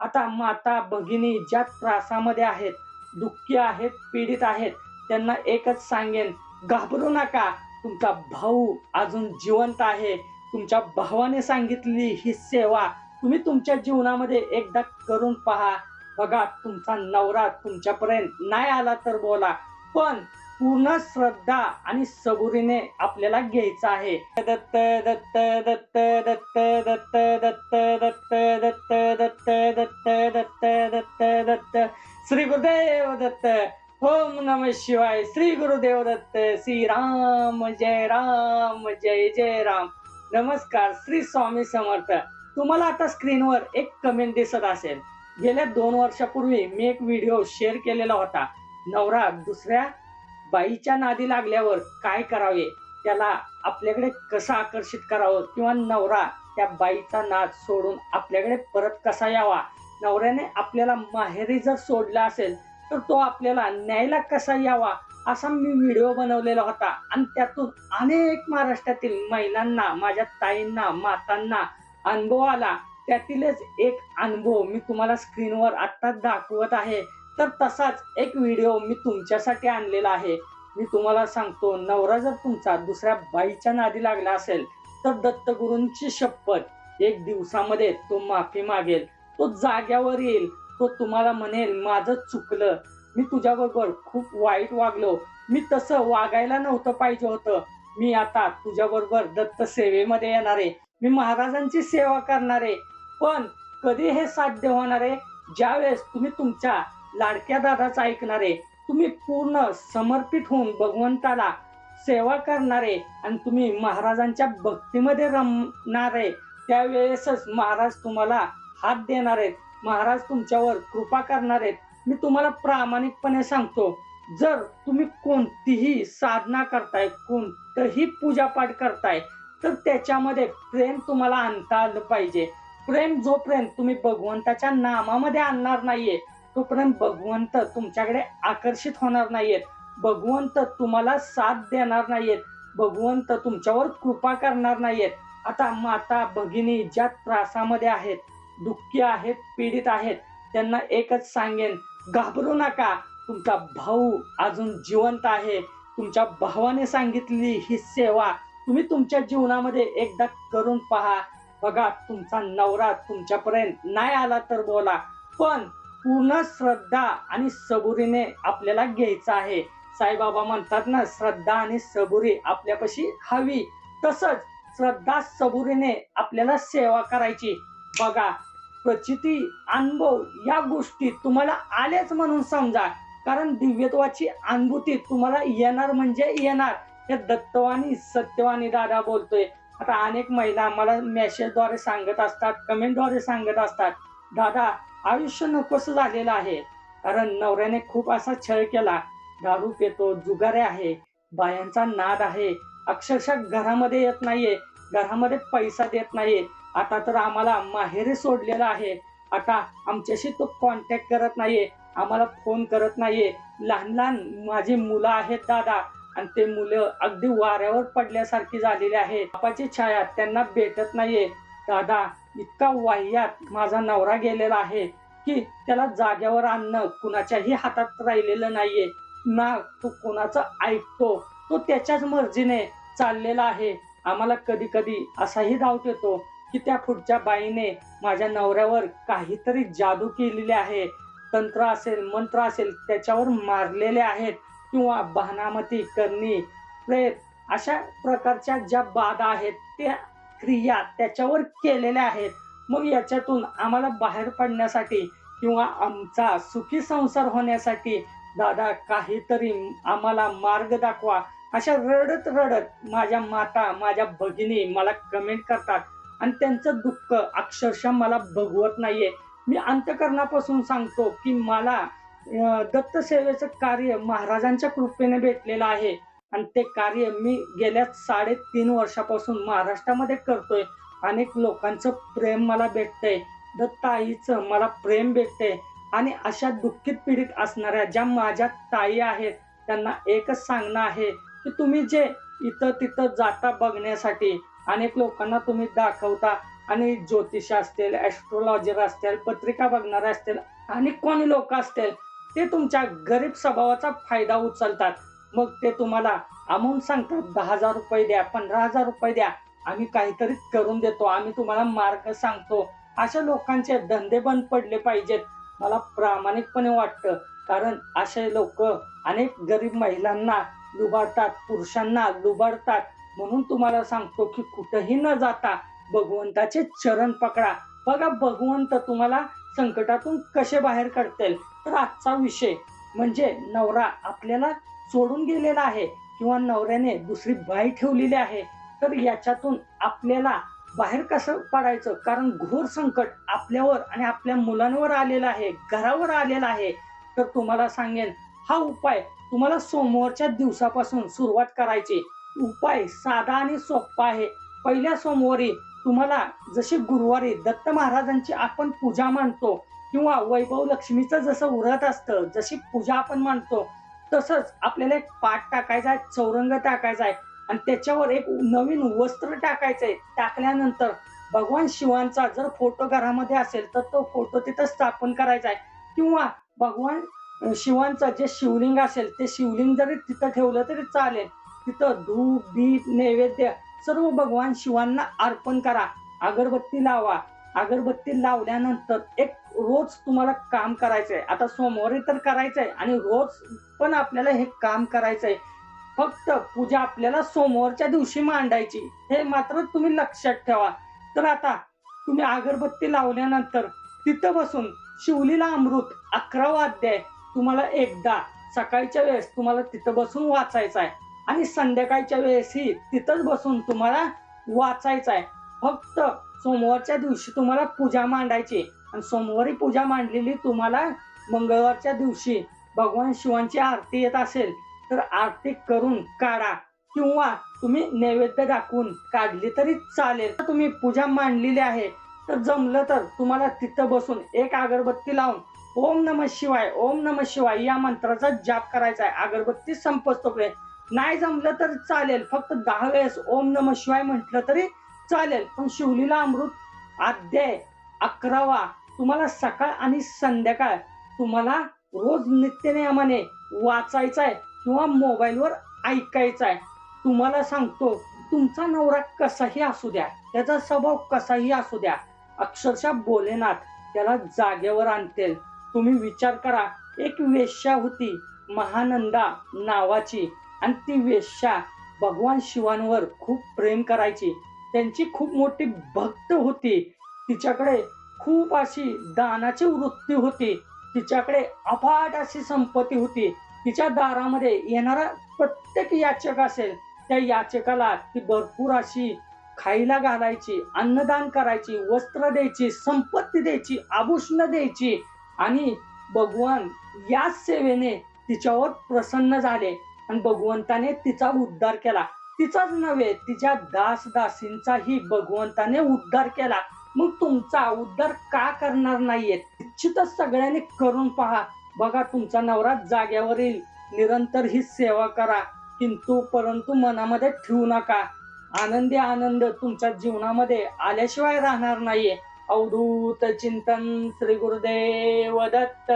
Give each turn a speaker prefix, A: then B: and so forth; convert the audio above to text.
A: आता माता भगिनी ज्या त्रासामध्ये आहेत दुःखी आहेत पीडित आहेत त्यांना एकच सांगेन घाबरू नका. तुमचा भाऊ अजून जिवंत आहे. तुमच्या भावाने सांगितली ही सेवा तुम्ही तुमच्या जीवनामध्ये एकदा करून पहा. बघा तुमचा नवरा तुमच्यापर्यंत नाही आला तर बोला. पण पूर्ण श्रद्धा आणि सबुरीने आपल्याला घ्यायचं आहे दत्त दत्त दत्त दत्त दत्त दत्त दत्त दत्त दत्त दत्त दत्त दत्त दत्त श्री गुरुदेव दत्त ओम नम शिवाय श्री गुरुदेव दत्त श्री राम जय राम जय जय राम नमस्कार श्री स्वामी समर्थ तुम्हाला आता स्क्रीनवर एक कमेंट दिसत असेल गेल्या दोन वर्षापूर्वी मी एक व्हिडिओ शेअर केलेला होता नवरा दुसऱ्या बाईच्या नादी लागल्यावर काय करावे? त्याला आपल्याकडे कसं आकर्षित करावं? किंवा नवरा त्या बाईचा नाद सोडून आपल्याकडे परत कसा यावा? नवऱ्याने आपल्याला माहेरी जर सोडला असेल तर तो आपल्याला न्यायला कसा यावा? असा मी व्हिडिओ बनवलेला होता. आणि त्यातून अनेक महाराष्ट्रातील महिलांना माझ्या ताईंना मातांना अनुभव आला. त्यातीलच एक अनुभव मी तुम्हाला स्क्रीनवर आत्ता दाखवत आहे. तर तसाच एक व्हिडिओ मी तुमच्यासाठी आणलेला आहे. मी तुम्हाला सांगतो नवरा जर तुमचा दुसऱ्या बाईच्या नादी लागला असेल तर दत्तगुरूंची शपथ एक दिवसामध्ये तो माफी मागेल. तो जाग्यावर येईल. तो तुम्हाला म्हणेल माझं चुकलं. मी तुझ्याबरोबर खूप वाईट वागलो. मी तसं वागायला नव्हतं पाहिजे होतं. मी आता तुझ्याबरोबर दत्त सेवेमध्ये येणार आहे. मी महाराजांची सेवा करणार आहे. पण कधी हे साध्य होणार आहे? ज्यावेळेस तुम्ही तुमच्या लाडक्या दादाचं ऐकणारे तुम्ही पूर्ण समर्पित होऊन भगवंताला सेवा करणारे आणि तुम्ही महाराजांच्या भक्तीमध्ये रमणारे त्यावेळेसच महाराज तुम्हाला हात देणार आहेत महाराज तुमच्यावर कृपा करणार. आहेत मी तुम्हाला प्रामाणिकपणे सांगतो जर तुम्ही कोणतीही साधना करताय कोणतंही पूजापाठ करताय तर त्याच्यामध्ये प्रेम तुम्हाला आणता आलं पाहिजे. प्रेम जोपर्यंत तुम्ही भगवंताच्या नामामध्ये आणणार नाहीये तोपर्यंत भगवंत तुमच्याकडे आकर्षित होणार नाहीयेत. भगवंत तुम्हाला साथ देणार नाहीयेत. भगवंत तुमच्यावर कृपा करणार नाहीयेत. आता माता भगिनी ज्या त्रासामध्ये आहेत दुःखी आहेत पीडित आहेत त्यांना एकच सांगेन घाबरू नका. तुमचा भाऊ अजून जिवंत आहे. तुमच्या भावाने सांगितली ही सेवा तुम्ही तुमच्या जीवनामध्ये एकदा करून पहा. बघा तुमचा नवरा तुमच्यापर्यंत नाही आला तर बोला. पण पूर्ण श्रद्धा आणि सबुरीने आपल्याला घ्यायचं आहे. साईबाबा म्हणतात ना श्रद्धा आणि सबुरी आपल्यापाशी हवी. तसंच श्रद्धा सबुरीने आपल्याला सेवा करायची. बघा प्रचिती अनुभव या गोष्टी तुम्हाला आल्याच म्हणून समजा. कारण दिव्यत्वाची अनुभूती तुम्हाला येणार म्हणजे येणार. हे दत्तवाणी सत्यवाणी दादा बोलतोय. आता अनेक महिला मला मेसेजद्वारे सांगत असतात कमेंटद्वारे सांगत असतात. दादा आयुष्य नकोस झालेलं आहे. कारण नवऱ्याने खूप असा छळ केला. दारू पेतो जुगारे आहे. बायांचा नाद आहे. अक्षरशः घरामध्ये येत नाहीये. घरामध्ये पैसा देत नाहीये आता तर आम्हाला माहेरी सोडलेला आहे. आता आमच्याशी तो कॉन्टॅक्ट करत नाहीये. आम्हाला फोन करत नाहीये. लहान लहान माझी मुलं आहेत दादा. आणि ते मुलं अगदी वाऱ्यावर पडल्यासारखी झालेली आहे बापाची छाया त्यांना भेटत नाहीये. दादा इतका वाह्यात माझा नवरा गेलेला आहे की त्याला जाग्यावर आणणं कुणाच्याही हातात राहिलेलं नाहीये. ना तो कुणाचं ऐकतो तो त्याच्याच मर्जीने चाललेला आहे. आम्हाला कधी कधी असाही डाऊट येतो की त्या पुढच्या बाईने माझ्या नवऱ्यावर काहीतरी जादू केलेली आहे. तंत्र असेल मंत्र असेल त्याच्यावर मारलेले आहेत किंवा बहनामती करणी प्रेत अशा प्रकारच्या ज्या बाधा आहेत त्या क्रिया त्याच्यावर केलेल्या आहेत. मग याच्यातून आम्हाला बाहेर पडण्यासाठी किंवा आमचा सुखी संसार होण्यासाठी दादा काहीतरी आम्हाला मार्ग दाखवा. अशा रडत रडत माझ्या माता माझ्या भगिनी मला कमेंट करतात. आणि त्यांचं दुःख अक्षरशः मला भगवत नाहीये. मी अंतकरणापासून सांगतो की मला दत्तसेवेचं कार्य महाराजांच्या कृपेने भेटलेलं आहे. आणि ते कार्य मी गेल्या साडेतीन वर्षापासून महाराष्ट्रामध्ये करतोय. अनेक लोकांचं प्रेम मला भेटतंय. दत्त आईचं मला प्रेम भेटतंय. आणि अशा दुःखित पीडित असणाऱ्या ज्या माझ्या ताई आहेत त्यांना एकच सांगणं आहे की तुम्ही जे इथं तिथं जाता बघण्यासाठी अनेक लोकांना तुम्ही दाखवता. आणि ज्योतिष असतील ऍस्ट्रॉलॉजर असतील पत्रिका बघणारे असतील आणि कोणी लोक असतील ते तुमच्या गरीब स्वभावाचा फायदा उचलतात. मग ते तुम्हाला अमाऊंट सांगतात. दहा हजार रुपये द्या पंधरा हजार रुपये द्या. आम्ही काहीतरी करून देतो. आम्ही तुम्हाला मार्ग सांगतो. अशा लोकांचे धंदे बंद पडले पाहिजेत. मला प्रामाणिकपणे वाटतं. कारण असे लोक अनेक गरीब महिलांना लुबाडतात पुरुषांना लुबाडतात. म्हणून तुम्हाला सांगतो की कुठंही न जाता भगवंताचे चरण पकडा. बघा भगवंत तुम्हाला संकटातून कसे बाहेर काढतील? तर आजचा विषय म्हणजे नवरा आपल्याला सोडून गेलेला आहे किंवा नवऱ्याने दुसरी बाई ठेवलेली आहे तर याच्यातून आपल्याला बाहेर कसं पडायचं? कारण घोर संकट आपल्यावर आणि आपल्या मुलांवर आलेलं आहे घरावर आलेलं आहे. तर तुम्हाला सांगेन हा उपाय तुम्हाला सोमवारच्या दिवसापासून सुरुवात करायची. उपाय साधा आणि सोपा आहे. पहिल्या सोमवारी तुम्हाला जशी गुरुवारी दत्त महाराजांची आपण पूजा मानतो किंवा वैभव लक्ष्मीचं जसं व्रत असतं जशी पूजा आपण मानतो तसंच आपल्याला एक पाठ टाकायचा आहे चौरंग टाकायचा आहे. आणि त्याच्यावर एक नवीन वस्त्र टाकायचं आहे टाकल्यानंतर भगवान शिवांचा जर फोटो घरामध्ये असेल तर तो फोटो तिथं स्थापन करायचा आहे. किंवा भगवान शिवांचं जे शिवलिंग असेल ते शिवलिंग जरी तिथं ठेवलं तरी चालेल. तिथं धूप दीप नैवेद्य सर्व भगवान शिवांना अर्पण करा. अगरबत्ती लावा. अगरबत्ती लावल्यानंतर एक रोज तुम्हाला काम करायचंय. आता सोमवारी तर करायचंय आणि रोज पण आपल्याला हे काम करायचंय. फक्त पूजा आपल्याला सोमवारच्या दिवशी मांडायची. हे मात्र तुम्ही लक्षात ठेवा. तर आता तुम्ही अगरबत्ती लावल्यानंतर तिथं बसून शिवलीला अमृत अकरावा अध्याय तुम्हाला एकदा सकाळच्या वेळेस तुम्हाला तिथं बसून वाचायचं आहे आणि संध्याकाळच्या वेळेसही तिथंच बसून तुम्हाला वाचायचं आहे फक्त सोमवारच्या दिवशी तुम्हाला पूजा मांडायची. आणि सोमवारी पूजा मांडलेली तुम्हाला मंगळवारच्या दिवशी भगवान शिवांची आरती येत असेल तर आरती करून काढा. किंवा तुम्ही नैवेद्य दाखवून काढली तरी चालेल. तर तुम्ही पूजा मांडलेली आहे तर जमलं तर तुम्हाला तिथं बसून एक अगरबत्ती लावून ओम नम शिवाय ओम नम शिवाय या मंत्राचा जाप करायचा आहे. अगरबत्ती संपस्तोपर्यंत नाही जमलं तर चालेल. फक्त दहा वेळेस ओम नम शिवाय म्हटलं तरी चालेल पण शिवलीला अमृत अध्याय अकरावा. तुम्हाला सकाळ आणि संध्याकाळ. तुम्हाला रोज नित्यनियमाने वाचायचा आहे किंवा मोबाईलवर ऐकायचा आहे तुम्हाला सांगतो तुमचा नवरा कसाही असू द्या त्याचा स्वभाव कसाही असू द्या अक्षरशः बोलेनात त्याला जागेवर आणतील. तुम्ही विचार करा एक वेश्या होती महानंदा नावाची. आणि ती वेश्या भगवान शिवांवर खूप प्रेम करायची. त्यांची खूप मोठी भक्त होती. तिच्याकडे खूप अशी दानाची वृत्ती होती. तिच्याकडे अफाट अशी संपत्ती होती. तिच्या दारामध्ये येणारा प्रत्येक याचक असेल त्या याचकाला ती भरपूर अशी खायला घालायची अन्नदान करायची वस्त्र द्यायची संपत्ती द्यायची आभूषण द्यायची आणि भगवान याच सेवेने तिच्यावर प्रसन्न झाले आणि भगवंताने तिचा उद्धार केला. तिचाच नव्हे तिच्या दास दासींचाही भगवंताने उद्धार केला. मग तुमचा उद्धार का करणार नाहीये? निश्चितच सगळ्यांनी करून पहा. बघा तुमचा नवरा जाग्यावर येईल निरंतर ही सेवा करा. किंतु परंतु मनामध्ये ठेवू नका. आनंदी आनंद तुमच्या जीवनामध्ये आल्याशिवाय राहणार नाहीये. अवधूत चिंतन श्री गुरुदेव दत्त.